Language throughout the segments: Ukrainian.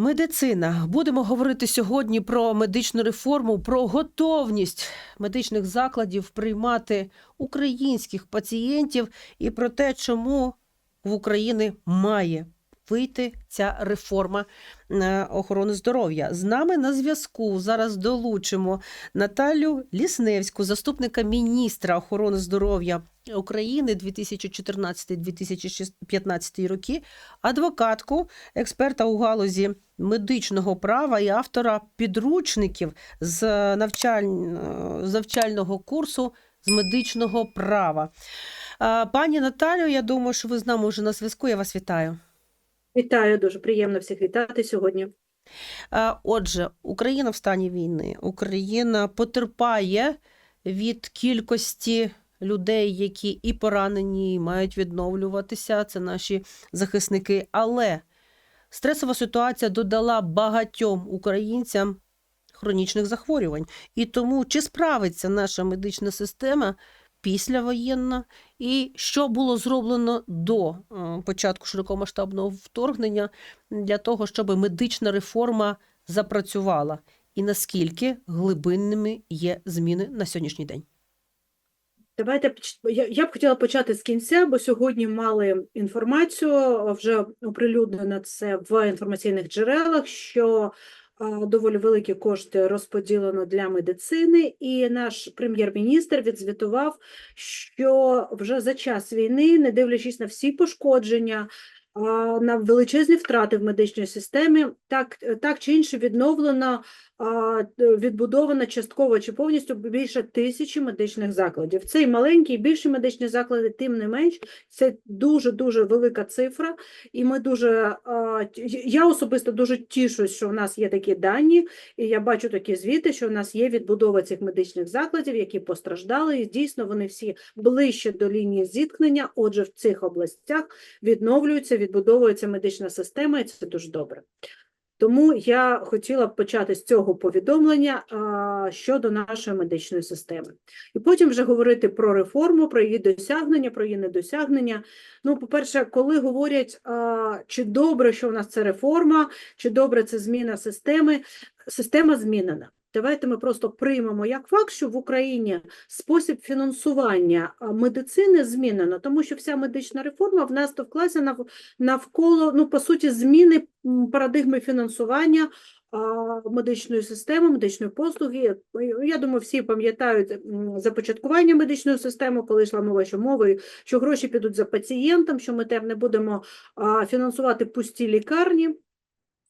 Медицина. Будемо говорити сьогодні про медичну реформу, про готовність медичних закладів приймати українських пацієнтів і про те, чому в Україні має вийти ця реформа е, охорони здоров'я. З нами на зв'язку зараз долучимо Наталю Лісневську, заступника міністра охорони здоров'я України 2014-2015 роки, адвокатку, експерта у галузі медичного права і автора підручників з навчаль... з навчального курсу з медичного права. Пані Наталю, я думаю, що ви з нами вже на зв'язку. Я вас вітаю. Вітаю, дуже приємно всіх вітати сьогодні. Отже, Україна в стані війни. Україна потерпає від кількості людей, які і поранені, і мають відновлюватися. Це наші захисники. Але стресова ситуація додала багатьом українцям хронічних захворювань. І тому чи справиться наша медична система післявоєнна, і що було зроблено до е, початку широкомасштабного вторгнення для того, щоб медична реформа запрацювала, і наскільки глибинними є зміни на сьогоднішній день? Давайте я, б хотіла почати з кінця, бо сьогодні мали інформацію, вже оприлюднено це в інформаційних джерелах, що доволі великі кошти розподілено для медицини, і наш прем'єр-міністр відзвітував, що вже за час війни, не дивлячись на всі пошкодження, на величезні втрати в медичній системі, так, так чи інше відновлено а, т- відбудовано частково чи повністю більше тисячі медичних закладів. Це і маленькі, і більші медичні заклади, тим не менш, це дуже-дуже велика цифра, і ми дуже, я особисто дуже тішусь, що у нас є такі дані, і я бачу такі звіти, що у нас є відбудова цих медичних закладів, які постраждали, і дійсно вони всі ближче до лінії зіткнення, отже, в цих областях відновлюється, відбудовується медична система, і це дуже добре. Тому я хотіла б почати з цього повідомлення а, щодо нашої медичної системи. І потім вже говорити про реформу, про її досягнення, про її недосягнення. Ну, по-перше, коли говорять, а, чи добре, що в нас це реформа, чи добре це зміна системи, система змінена. Давайте ми просто приймемо як факт, що в Україні спосіб фінансування медицини змінено, тому що вся медична реформа в нас товклася нав- навколо, ну, по суті, зміни парадигми фінансування медичної системи, медичної послуги. Я думаю, всі пам'ятають започаткування медичної системи, коли йшла мова, що мовою, що гроші підуть за пацієнтом, що ми тепер не будемо фінансувати пусті лікарні.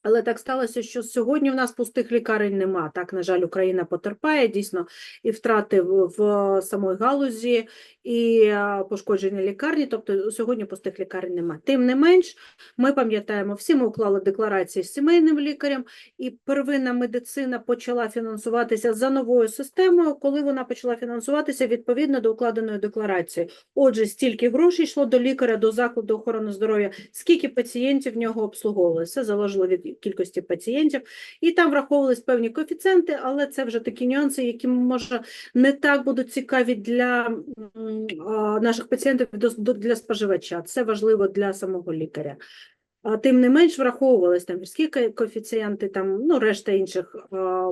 Але так сталося, що сьогодні в нас пустих лікарень нема. Так, на жаль, Україна потерпає дійсно і втрати в, в самої галузі, і а, пошкодження лікарні. Тобто сьогодні пустих лікарень нема. Тим не менш, ми пам'ятаємо, всі ми уклали декларації з сімейним лікарем, і первинна медицина почала фінансуватися за новою системою, коли вона почала фінансуватися відповідно до укладеної декларації. Отже, стільки грошей йшло до лікаря, до закладу охорони здоров'я, скільки пацієнтів в нього обслуговували. Це залежало від кількості пацієнтів. І там враховувались певні коефіцієнти, але це вже такі нюанси, які може не так будуть цікаві для наших пацієнтів для споживача. Це важливо для самого лікаря. Тим не менш враховувались там міські коефіцієнти, там ну решта інших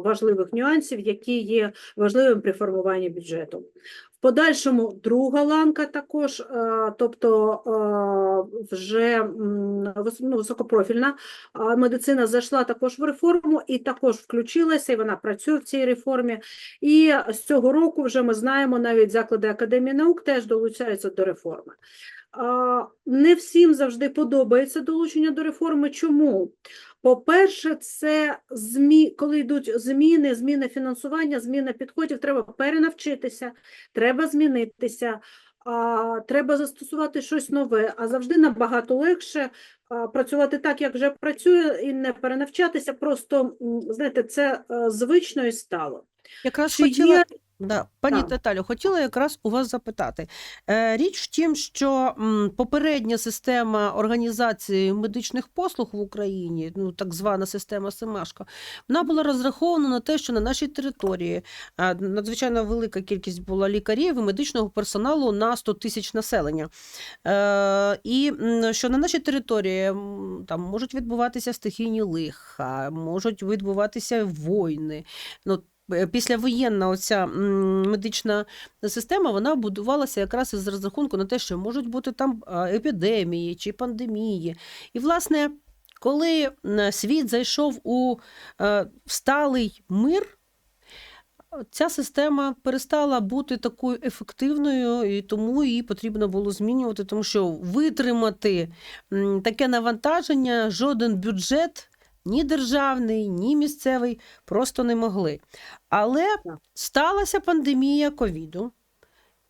важливих нюансів, які є важливим при формуванні бюджету. Подальшому друга ланка також, тобто вже ну, високопрофільна медицина зайшла також в реформу і також включилася, і вона працює в цій реформі. І з цього року вже ми знаємо, навіть заклади Академії наук теж долучаються до реформи. Не всім завжди подобається долучення до реформи. Чому? По-перше, це змі... коли йдуть зміни, зміна фінансування, зміна підходів, треба перенавчитися, треба змінитися, а, треба застосувати щось нове, а завжди набагато легше а, працювати так, як вже працює, і не перенавчатися. Просто знаєте, це е, звично і стало. Якраз Чи хотіла є Да. Пані Так. Наталю, хотіла якраз у вас запитати. Е, Річ в тім, що попередня система організації медичних послуг в Україні, ну так звана система Семашко, вона була розрахована на те, що на нашій території е, надзвичайно велика кількість була лікарів і медичного персоналу на 100 тисяч населення. Е, І що на нашій території там можуть відбуватися стихійні лиха, можуть відбуватися війни. Ну, післявоєнна оця медична система вона будувалася якраз із розрахунку на те, що можуть бути там епідемії чи пандемії. І, власне, коли світ зайшов у е, сталий мир, ця система перестала бути такою ефективною, і тому її потрібно було змінювати, тому що витримати таке навантаження жоден бюджет. Ні державний, ні місцевий просто не могли. Але сталася пандемія ковіду,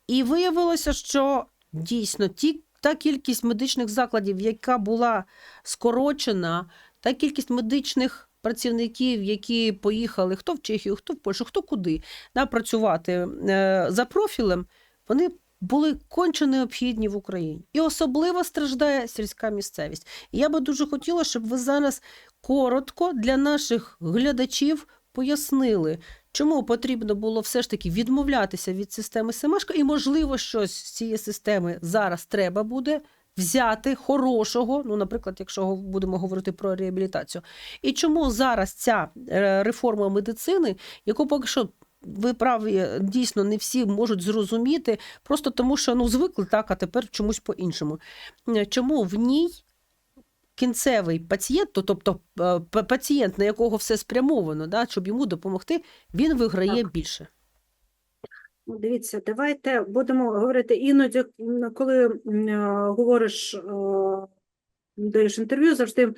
і виявилося, що дійсно ті, та кількість медичних закладів, яка була скорочена, та кількість медичних працівників, які поїхали хто в Чехію, хто в Польщу, хто куди да, працювати е, за профілем, вони були конче необхідні в Україні. І особливо страждає сільська місцевість. І я би дуже хотіла, щоб ви зараз коротко для наших глядачів пояснили, чому потрібно було все ж таки відмовлятися від системи Семашко, і, можливо, щось з цієї системи зараз треба буде взяти хорошого, ну, наприклад, якщо будемо говорити про реабілітацію. І чому зараз ця е, реформа медицини, яку поки що. Ви праві, дійсно не всі можуть зрозуміти, просто тому що ну звикли так, а тепер чомусь по-іншому. Е, Чому в ній кінцевий пацієнт, то- тобто е, пацієнт, на якого все спрямовано, да, щоб йому допомогти, він виграє більше. Ну, Дивіться, давайте будемо говорити іноді, коли е, говориш, е, даєш інтерв'ю, завжди е,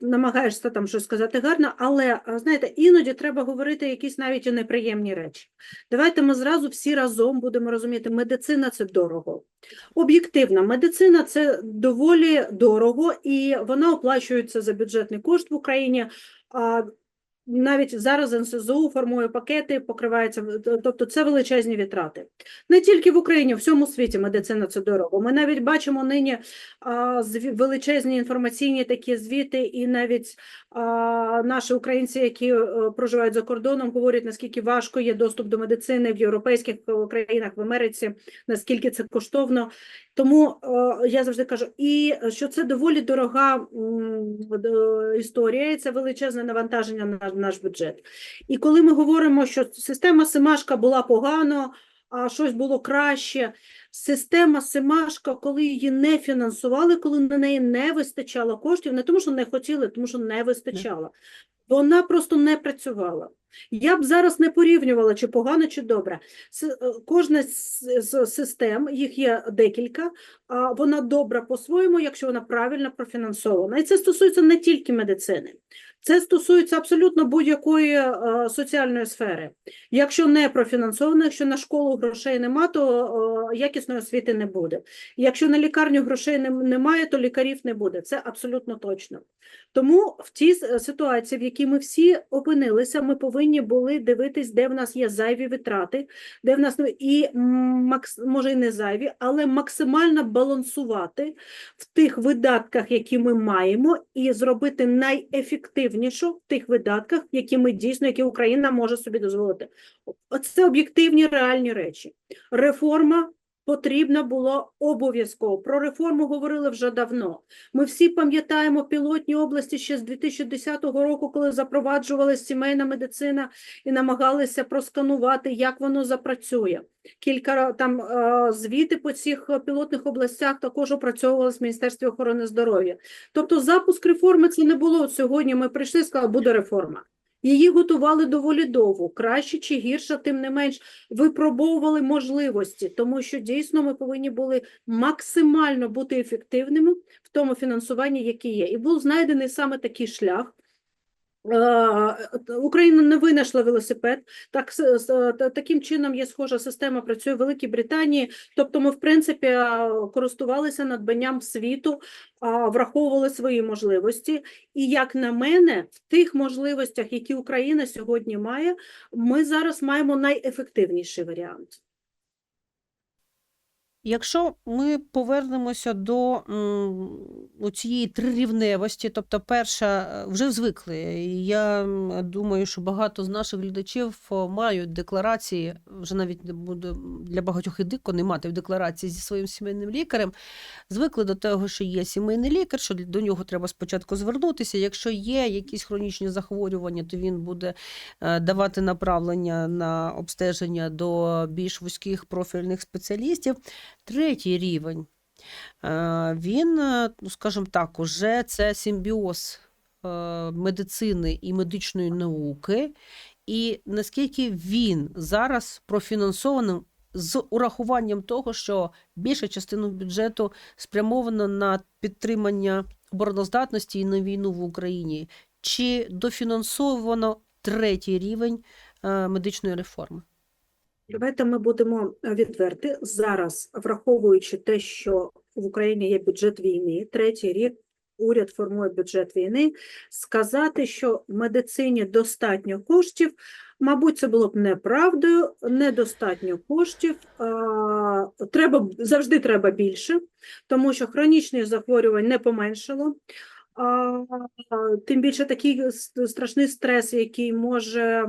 намагаєшся там щось сказати гарно, але е, знаєте, іноді треба говорити якісь навіть і неприємні речі. Давайте ми зразу всі разом будемо розуміти, медицина це дорого. Об'єктивна медицина це доволі дорого, і вона оплачується за бюджетний кошт в Україні. Навіть зараз НСЗУ формує пакети, покривається, тобто це величезні витрати. Не тільки в Україні, в всьому світі медицина це дорого. Ми навіть бачимо нині а, величезні інформаційні такі звіти, і навіть а, наші українці, які е, проживають за кордоном, говорять, наскільки важко є доступ до медицини в європейських е, країнах, в Америці, наскільки це коштовно. Тому е, я завжди кажу, і що це доволі дорога історія, і це величезне навантаження на наш бюджет. І коли ми говоримо, що система Семашка була погано, а щось було краще. Система Семашка, коли її не фінансували, коли на неї не вистачало коштів, не тому, що не хотіли, тому що не вистачало. Вона просто не працювала. Я б зараз не порівнювала, чи погано, чи добре. Е, Кожна з систем, їх є декілька, вона добра по-своєму, якщо вона правильно профінансована. І це стосується не тільки медицини. Це стосується абсолютно будь-якої е, соціальної сфери. Якщо не профінансовано, якщо на школу грошей нема, то е, якісної освіти не буде. Якщо на лікарню грошей немає, то лікарів не буде. Це абсолютно точно. Тому в тій ситуації, в якій ми всі опинилися, ми повинні були дивитись, де в нас є зайві витрати, де в нас і макс, може і не зайві, але максимально балансувати в тих видатках, які ми маємо, і зробити найефективніше в тих видатках, які ми дійсно, які Україна може собі дозволити. Оце об'єктивні реальні речі. Реформа потрібна було обов'язково. Про реформу говорили вже давно. Ми всі пам'ятаємо пілотні області ще з 2010 року, коли запроваджувалася сімейна медицина і намагалися просканувати, як воно запрацює. Кілька там е, звіти по цих пілотних областях також опрацьовувалися в Міністерстві охорони здоров'я. Тобто запуск реформи це не було сьогодні. Ми прийшли сказали, буде реформа. Її готували доволі довго, краще чи гірше, тим не менш випробовували можливості, тому що дійсно ми повинні були максимально бути ефективними в тому фінансуванні, яке є. І був знайдений саме такий шлях. Е, Україна не винайшла велосипед. Так, таким чином є схожа система, працює в Великій Британії. Тобто ми, в принципі, користувалися надбанням світу, враховували свої можливості. І, як на мене, в тих можливостях, які Україна сьогодні має, ми зараз маємо найефективніший варіант. Якщо ми повернемося до цієї трирівневості, тобто перша е, вже звикли. Я думаю, що багато з наших глядачів мають декларації, вже навіть не буде для багатьох і дико не мати в декларації зі своїм сімейним лікарем. Звикли до того, що є сімейний лікар, що до нього треба спочатку звернутися. Якщо є якісь хронічні захворювання, то він буде е, давати направлення на обстеження до більш вузьких профільних спеціалістів. Третій рівень. е, Він, е, ну, скажімо так, уже це симбіоз е, медицини і медичної науки, і наскільки він зараз профінансований з урахуванням того, що більша частина бюджету спрямована на підтримання обороноздатності і на війну в Україні, чи дофінансовано третій рівень медичної реформи? Давайте ми будемо е, відверти. Зараз, враховуючи те, що в Україні є бюджет війни, третій рік уряд формує бюджет війни, сказати, що в медицині достатньо коштів, мабуть, це було б неправдою, недостатньо коштів, треба, б- завжди треба більше, тому що хронічних захворювань не поменшало. Тим більше такий страшний стрес, який може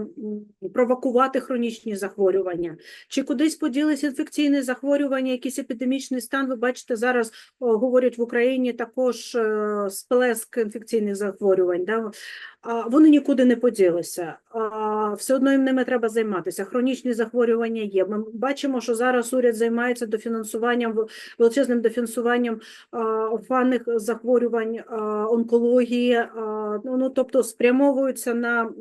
провокувати хронічні захворювання. Чи кудись поділись інфекційні захворювання, якийсь епідемічний стан? Ви бачите, зараз говорять в Україні також е, сплеск інфекційних захворювань. Да? Вони нікуди не поділися. Все одно їм ними треба займатися. Хронічні захворювання є. Ми бачимо, що зараз уряд займається дофінансуванням, величезним дофінансуванням а, орфанних захворювань, онкології, ну, ну, тобто спрямовуються на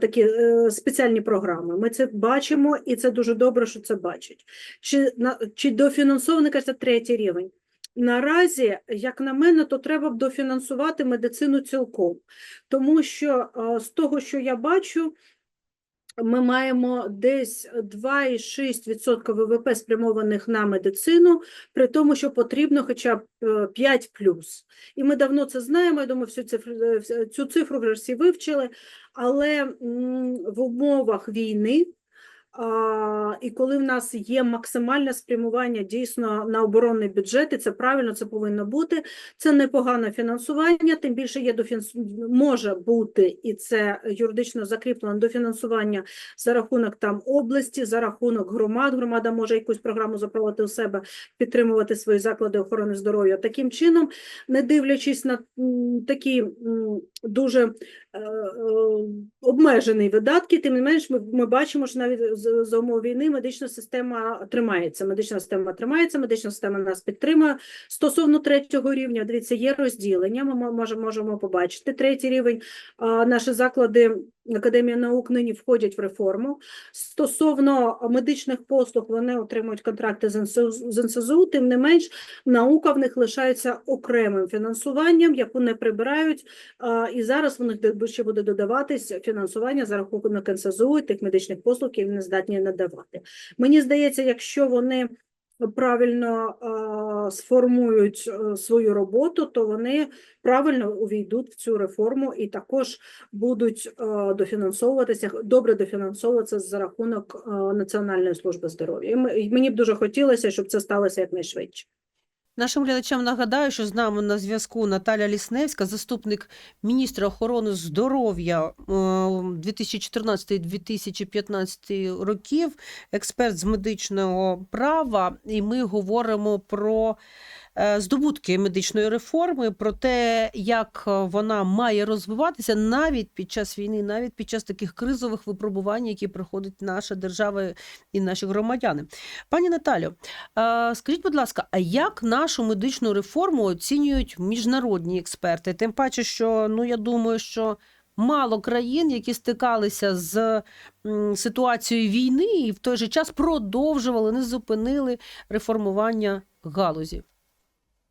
такі е, спеціальні програми. Ми це бачимо, і це дуже добре, що це бачать. Чи, на, чи дофінансований, кажете, третій рівень? Наразі, як на мене, то треба б дофінансувати медицину цілком, тому що з того, що я бачу, ми маємо десь 2,6% ВВП спрямованих на медицину, при тому, що потрібно хоча б е, 5 плюс. І ми давно це знаємо, я думаю, всю цифру, е, цю цифру вже всі вивчили, але в умовах війни і коли в нас є максимальне спрямування дійсно на оборонний бюджет, і це правильно, це повинно бути. Це непогане фінансування, тим більше є дофінс... може бути, і це юридично закріплено дофінансування за рахунок там області, за рахунок громад. Громада може якусь програму запровадити у себе, підтримувати свої заклади охорони здоров'я. Таким чином, не дивлячись на такі дуже е, е, обмежені видатки, тим не менш, ми, ми бачимо, що навіть за умов війни медична система тримається. Медична система тримається, медична система нас підтримує. Стосовно третього рівня, дивіться, є розділення. Ми можемо, побачити. Третій рівень наші заклади Академії наук нині входять в реформу. Стосовно медичних послуг, вони отримують контракти з НСЗУ, тим не менш, наука в них лишається окремим фінансуванням, яку не прибирають. І зараз в них ще буде додаватись фінансування за рахунок НСЗУ і тих медичних послуг, які вони здатні надавати. Мені здається, якщо вони правильно сформують е, свою роботу, то вони правильно увійдуть в цю реформу і також будуть е, дофінансовуватися, добре дофінансовуватися за рахунок е, Національної служби здоров'я. І мені б дуже хотілося, щоб це сталося якнайшвидше. Нашим глядачам нагадаю, що з нами на зв'язку Наталя Лісневська, заступник міністра охорони здоров'я е, 2014-2015 років, експерт з медичного права. І ми говоримо про е, здобутки медичної реформи, про те, як е, вона має розвиватися навіть під час війни, навіть під час таких кризових випробувань, які проходить наша держава і наші громадяни. Пані Наталю, Е, Скажіть, будь ласка, а як нашу медичну реформу оцінюють міжнародні експерти? Тим паче, що ну я думаю, що мало країн, які стикалися з ситуацією війни і в той же час продовжували, не зупинили реформування галузі.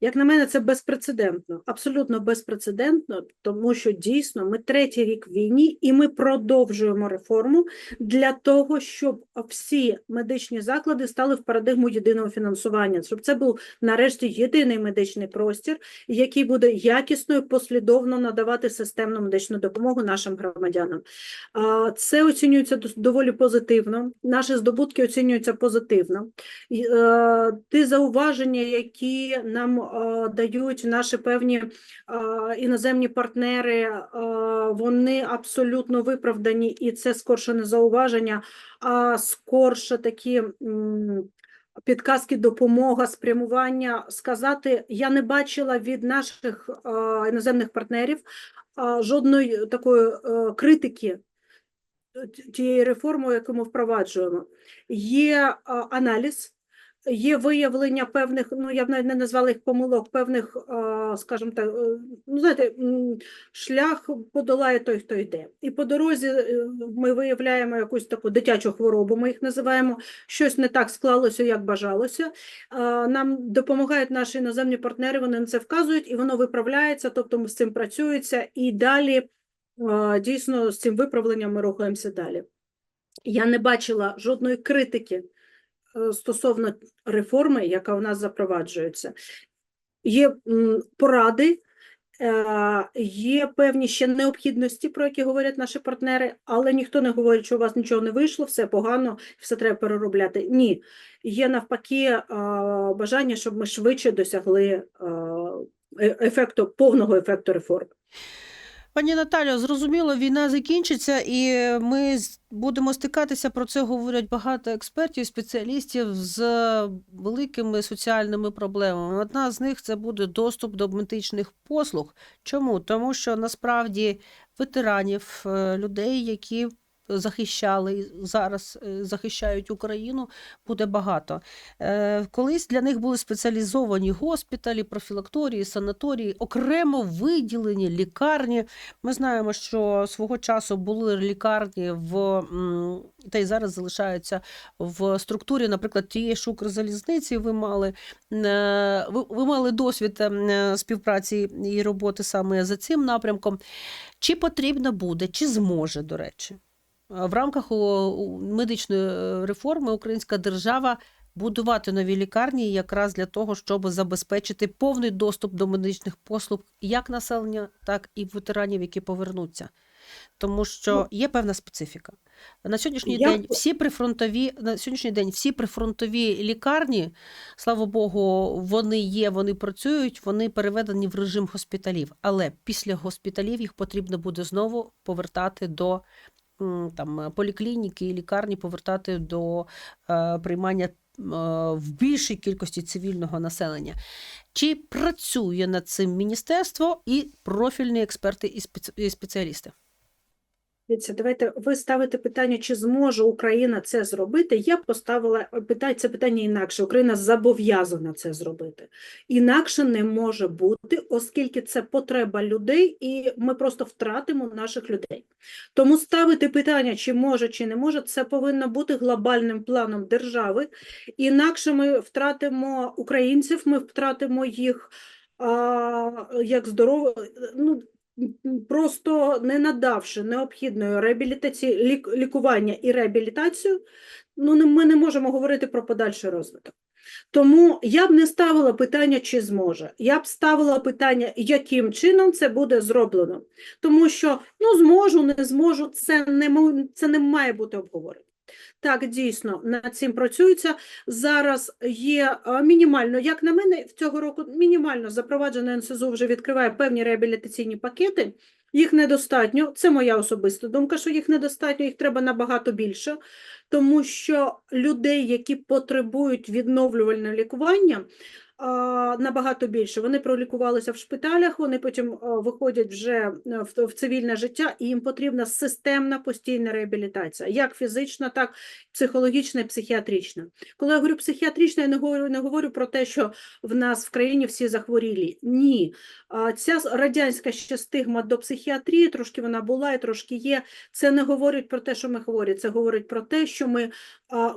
Як на мене, це безпрецедентно, абсолютно безпрецедентно, тому що дійсно ми третій рік війні і ми продовжуємо реформу для того, щоб всі медичні заклади стали в парадигму єдиного фінансування, щоб це був нарешті єдиний медичний простір, який буде якісно і послідовно надавати системну медичну допомогу нашим громадянам. Це оцінюється доволі позитивно. Наші здобутки оцінюються позитивно. Е, Ті зауваження, які нам дають наші певні е, іноземні партнери, е, вони абсолютно виправдані, і це скорше не зауваження, а скорше такі. Підказки, допомога, спрямування сказати, я не бачила від наших е, іноземних партнерів е, жодної такої е, критики тієї реформи, яку ми впроваджуємо. Є аналіз, є виявлення певних, ну я б навіть не назвала їх помилок, певних, скажімо так, е, ну знаєте, шлях подолає той, хто йде. І по дорозі е, ми виявляємо якусь таку дитячу хворобу, ми їх називаємо, щось не так склалося, як бажалося. Нам допомагають наші іноземні партнери, вони на це вказують, і воно виправляється, тобто ми з цим працюється, і далі дійсно з цим виправленням ми рухаємося далі. Я не бачила жодної критики е, стосовно реформи, яка у нас запроваджується. Є поради, е, є певні ще необхідності, про які говорять наші партнери, але ніхто не говорить, що у вас нічого не вийшло, все погано, все треба переробляти. Ні, є навпаки е, бажання, щоб ми швидше досягли е, е- ефекту, повного ефекту реформи. Пані Наталю, зрозуміло, війна закінчиться, і ми будемо стикатися. Про це говорять багато експертів, спеціалістів з великими соціальними проблемами. Одна з них це буде доступ до медичних послуг. Чому? Тому що насправді ветеранів, е, людей, які захищали і зараз е, захищають Україну, буде багато. Е, Колись для них були спеціалізовані госпіталі, профілакторії, санаторії, окремо виділені лікарні. Ми знаємо, що свого часу були лікарні в та й зараз залишаються в структурі, наприклад, тієї ж Укрзалізниці. Ви мали е, ви, мали досвід співпраці і роботи саме за цим напрямком. Чи потрібно буде, чи зможе, до речі, в рамках медичної е, реформи українська держава будувати нові лікарні якраз для того, щоб забезпечити повний доступ до медичних послуг як населення, так і ветеранів, які повернуться. Тому що Ну, є певна специфіка. На сьогоднішній я день всі прифронтові на сьогоднішній день всі прифронтові лікарні, слава Богу, вони є, вони працюють, вони переведені в режим госпіталів. Але після госпіталів їх потрібно буде знову повертати до там поліклініки і лікарні, повертати до е, приймання е, в більшій кількості цивільного населення. Чи працює над цим міністерство і профільні експерти і спеціалісти? Давайте ви ставите питання, чи зможе Україна це зробити. Я б поставила це питання інакше. Україна зобов'язана це зробити. Інакше не може бути, оскільки це потреба людей, і ми просто втратимо наших людей. Тому ставити питання, чи може, чи не може, це повинно бути глобальним планом держави. Інакше ми втратимо українців, ми втратимо їх а, як здорово. Ну, просто не надавши необхідної реабілітації, лік, лікування і реабілітацію, ну, ми не можемо говорити про подальший розвиток. Тому я б не ставила питання, чи зможе. Я б ставила питання, яким чином це буде зроблено. Тому що ну, зможу, не зможу, це не, це не має бути обговорено. Так, дійсно, над цим працюється. Зараз є мінімально, як на мене, в цього року мінімально запроваджено НСЗУ вже відкриває певні реабілітаційні пакети. Їх недостатньо. Це моя особиста думка, що їх недостатньо, їх треба набагато більше, тому що людей, які потребують відновлювального лікування, набагато більше. Вони пролікувалися в шпиталях, вони потім виходять вже е, в, цивільне життя, і їм потрібна системна постійна реабілітація, як фізична, так і психологічна і психіатрична. Коли я говорю психіатрична, я не говорю, не говорю про те, що в нас в країні всі захворілі. Ні. Ця радянська ще стигма до психіатрії, трошки вона була і трошки є. Це не говорить про те, що ми говоримо, це говорить про те, що ми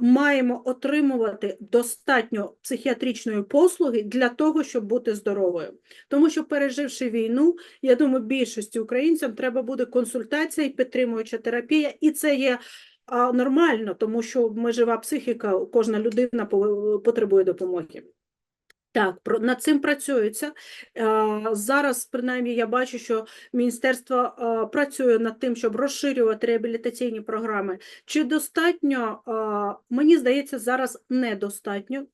маємо отримувати достатньо психіатричної послуги для того, щоб бути здоровою. Тому що, переживши війну, я думаю, більшості українцям треба буде консультація і підтримуюча терапія, і це є а, нормально, тому що ми жива психіка, кожна людина потребує допомоги. Так, про- над цим працюється. Зараз, принаймні, я бачу, що міністерство працює над тим, щоб розширювати реабілітаційні програми. Чи достатньо? Мені здається, зараз недостатньо.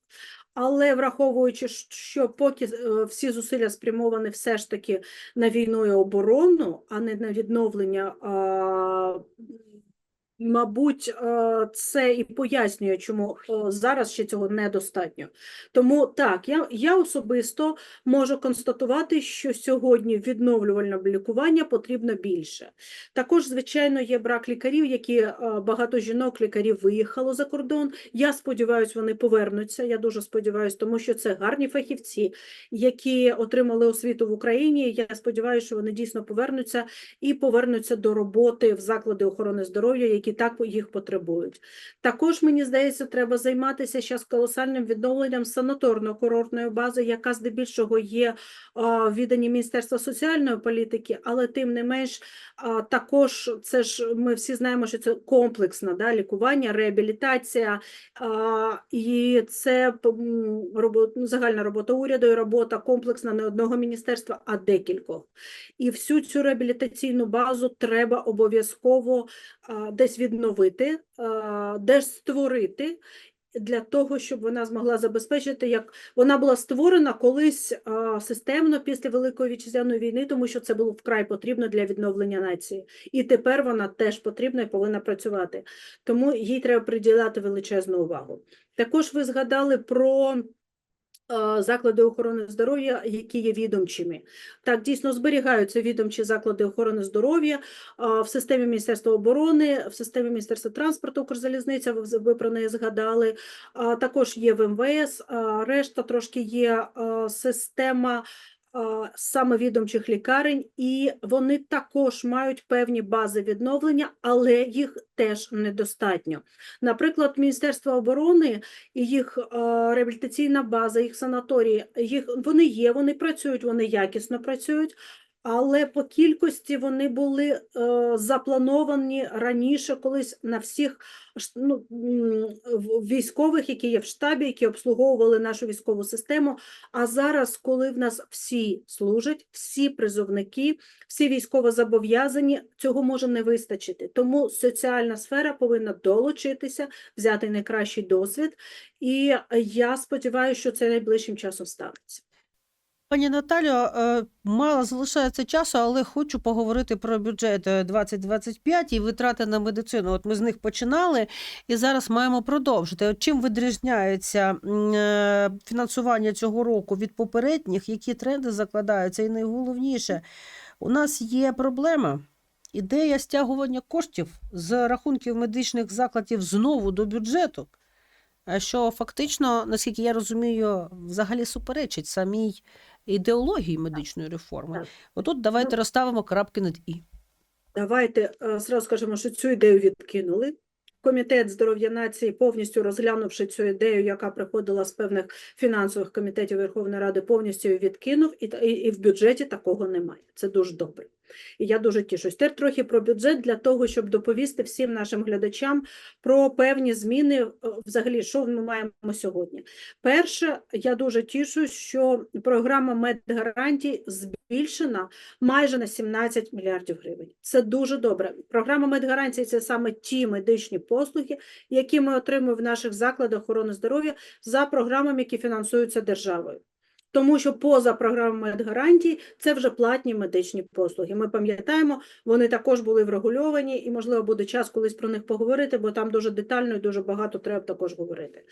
Але враховуючи, що поки е, всі зусилля спрямовані все ж таки на війну і оборону, а не на відновлення, а, мабуть, е, це і пояснює, чому е, зараз ще цього недостатньо. Тому так, я, я особисто можу констатувати, що сьогодні відновлювального лікування потрібно більше. Також, звичайно, є брак лікарів, які е, багато жінок лікарів виїхало за кордон. Я сподіваюся, вони повернуться. Я дуже сподіваюся, тому що це гарні фахівці, які отримали освіту в Україні. Я сподіваюся, що вони дійсно повернуться і повернуться до роботи в заклади охорони здоров'я, які так їх потребують. Також мені здається, треба займатися зараз колосальним відновленням санаторно-курортної бази, яка здебільшого є в відданні Міністерства соціальної політики, але тим не менш також це ж ми всі знаємо, що це комплексне да, лікування, реабілітація, і це ну, загальна робота уряду і робота комплексна не одного міністерства, а декількох. І всю цю реабілітаційну базу треба обов'язково десь відновити, а, десь створити. Для того, щоб вона змогла забезпечити, як вона була створена колись а, системно після Великої вітчизняної війни, тому що це було вкрай потрібно для відновлення нації. І тепер вона теж потрібна і повинна працювати. Тому їй треба приділяти величезну увагу. Також ви згадали про е, заклади охорони здоров'я, які є відомчими. Так, дійсно зберігаються відомчі заклади охорони здоров'я в системі Міністерства оборони, в системі Міністерства транспорту, Укрзалізниця, ви, про неї згадали. Також є в МВС, решта трошки є система а, саме відомчих лікарень, і вони також мають певні бази відновлення, але їх теж недостатньо. Наприклад, Міністерство оборони і їх реабілітаційна база, їх санаторії, їх вони є, вони працюють, вони якісно працюють. Але по кількості вони були е, заплановані раніше колись на всіх ну, військових, які є в штабі, які обслуговували нашу військову систему. А зараз, коли в нас всі служать, всі призовники, всі військовозобов'язані, цього може не вистачити. Тому соціальна сфера повинна долучитися, взяти найкращий досвід. І я сподіваюся, що це найближчим часом станеться. Пані Наталю, е, мало залишається часу, але хочу поговорити про бюджет е, 2025 і витрати на медицину. От ми з них починали і зараз маємо продовжити. От чим відрізняється е, фінансування цього року від попередніх, які тренди закладаються? І найголовніше, у нас є проблема. Ідея стягування коштів з рахунків медичних закладів знову до бюджету, е, що фактично, наскільки я розумію, взагалі суперечить самій ідеології медичної реформи. Отут давайте розставимо крапки над і. Давайте е, зразу скажемо, що цю ідею відкинули. Комітет здоров'я нації, повністю розглянувши цю ідею, яка приходила з певних фінансових комітетів Верховної Ради, повністю відкинув, і, і, і в бюджеті такого немає. Це дуже добре. І я дуже тішусь. Тепер трохи про бюджет для того, щоб доповісти всім нашим глядачам про певні зміни, е, взагалі, що ми маємо сьогодні. Перше, я дуже тішусь, що програма медгарантій збільшена майже на 17 мільярдів гривень. Це дуже добре. Програма медгарантій – це саме ті медичні послуги, які ми отримуємо в наших закладах охорони здоров'я за програмами, які фінансуються державою. Тому що поза програмою медгарантій це вже платні медичні послуги. Ми пам'ятаємо, вони також були врегульовані, і, можливо, буде час колись про них поговорити, бо там дуже детально і дуже багато треба також говорити.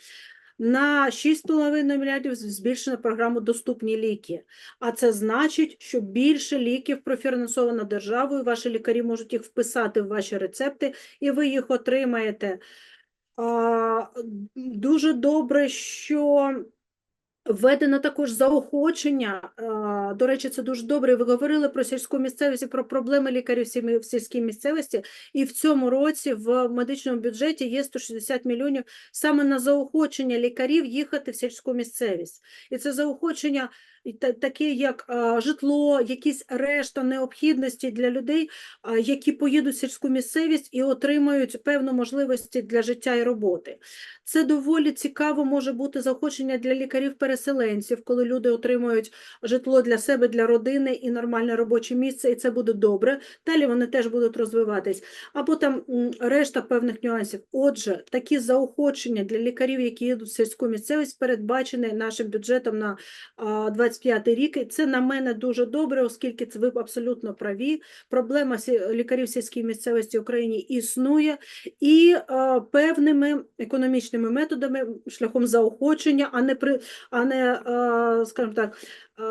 На 6,5 мільярдів збільшено програму «Доступні ліки». А це значить, що більше ліків профінансовано державою, ваші лікарі можуть їх вписати в ваші рецепти, і ви їх отримаєте. Дуже добре, що Введено також заохочення. До речі, це дуже добре. Ви говорили про сільську місцевість і про проблеми лікарів в сільській місцевості. І в цьому році в медичному бюджеті є 160 мільйонів саме на заохочення лікарів їхати в сільську місцевість. І це заохочення і та- таке, як житло, якісь решта необхідності для людей, які поїдуть в сільську місцевість і отримають певну можливості для життя і роботи. Це доволі цікаво може бути заохочення для лікарів-переселенців, коли люди отримують житло для себе, для родини і нормальне робоче місце, і це буде добре. Далі вони теж будуть розвиватись. Або там решта певних нюансів. Отже, такі заохочення для лікарів, які їдуть в сільську місцевість, передбачені нашим бюджетом на а, 25 рік. Це на мене дуже добре, оскільки це ви абсолютно праві. Проблема лікарів сільській місцевості в Україні існує, і е, певними економічними методами, шляхом заохочення, а не при а не, е, скажімо так, е,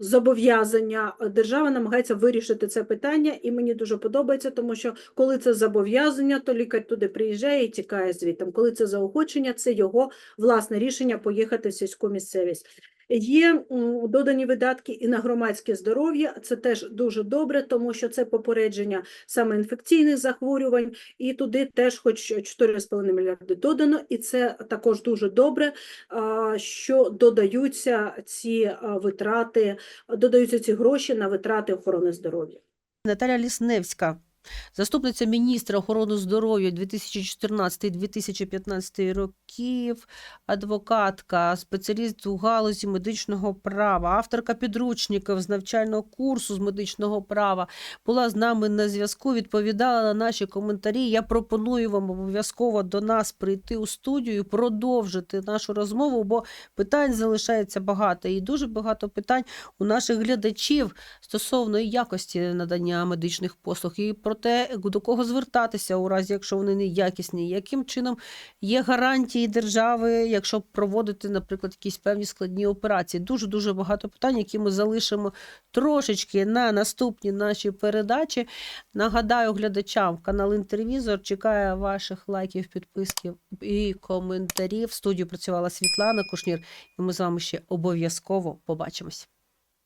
зобов'язання держава намагається вирішити це питання, і мені дуже подобається, тому що коли це зобов'язання, то лікар туди приїжджає і тікає звідти. Коли це заохочення, це його власне рішення поїхати в сільську місцевість. Є додані видатки і на громадське здоров'я. Це теж дуже добре, тому що це попередження саме інфекційних захворювань, і туди теж хоч 4,5 мільярди додано, і це також дуже добре, що додаються ці витрати, додаються ці гроші на витрати охорони здоров'я. Наталя Лісневська, заступниця міністра охорони здоров'я 2014-2015 років, адвокатка, спеціаліст у галузі медичного права, авторка підручників з навчального курсу з медичного права, була з нами на зв'язку, відповідала на наші коментарі. Я пропоную вам обов'язково до нас прийти у студію, і продовжити нашу розмову, бо питань залишається багато. І дуже багато питань у наших глядачів стосовно якості надання медичних послуг, і про те, до кого звертатися у разі, якщо вони не якісні, яким чином є гарантії держави, якщо проводити, наприклад, якісь певні складні операції. Дуже дуже багато питань, які ми залишимо трошечки на наступні наші передачі. Нагадаю глядачам, канал Інтервізор чекає ваших лайків, підписків і коментарів. В студію працювала Світлана Кушнір, і ми з вами ще обов'язково побачимось.